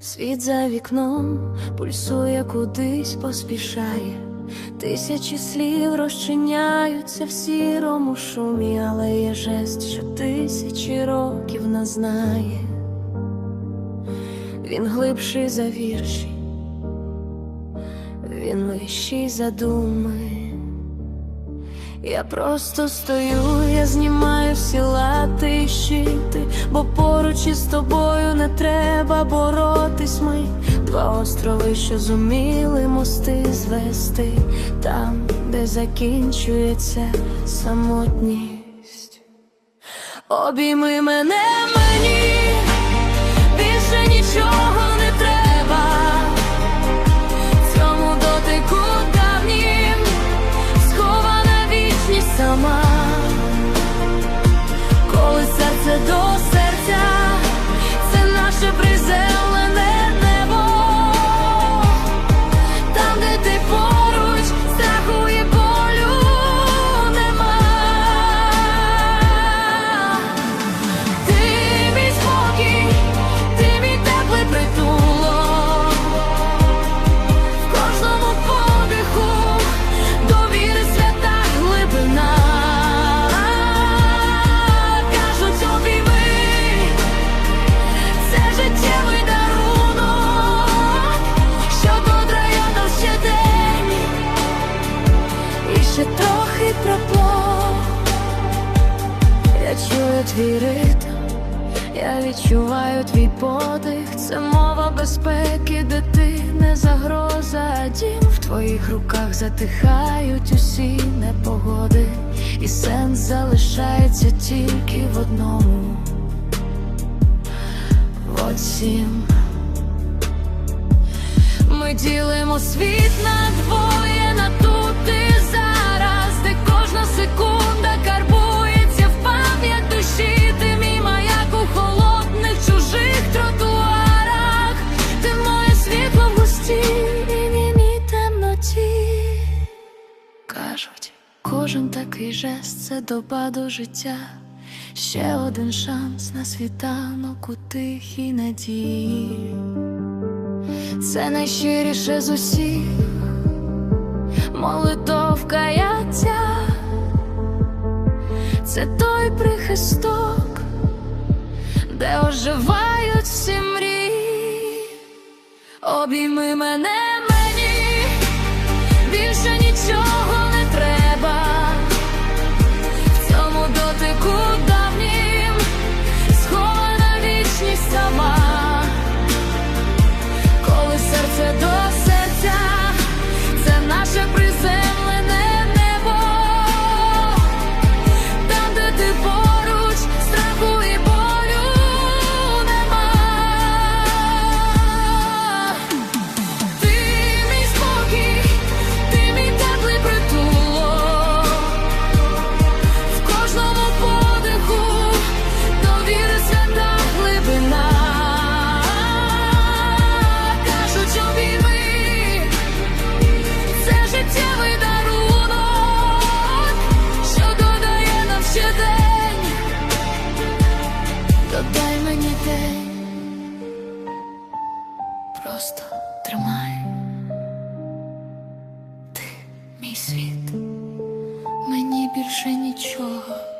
Світ за вікном пульсує кудись поспішає, тисячі слів розчиняються в сірому шумі, але є жест, що тисячі років нас знає. Він глибший за вірші, він вищий за думи. Я просто стою, я знімаю всі лати і щити, бо поруч із тобою не треба боротись ми. Два острови, що зуміли мости звести там, де закінчується самотність. Обійми мене сама, коли серце до проплав. Я чую твій ритм, я відчуваю твій подих, це мова безпеки, де ти не загроза, дім в твоїх руках затихають усі непогоди, і сенс залишається тільки в одному. В оцім. Ми ділимо світ на двоє, такий жест це доба до життя. Ще один шанс на світанок у тихій надії. Це найщиріше з усіх молитов каяття, це той прихисток, де оживають всі мрії. Обійми мене мені, більше нічого тримай. Ти мій світ, мені більше нічого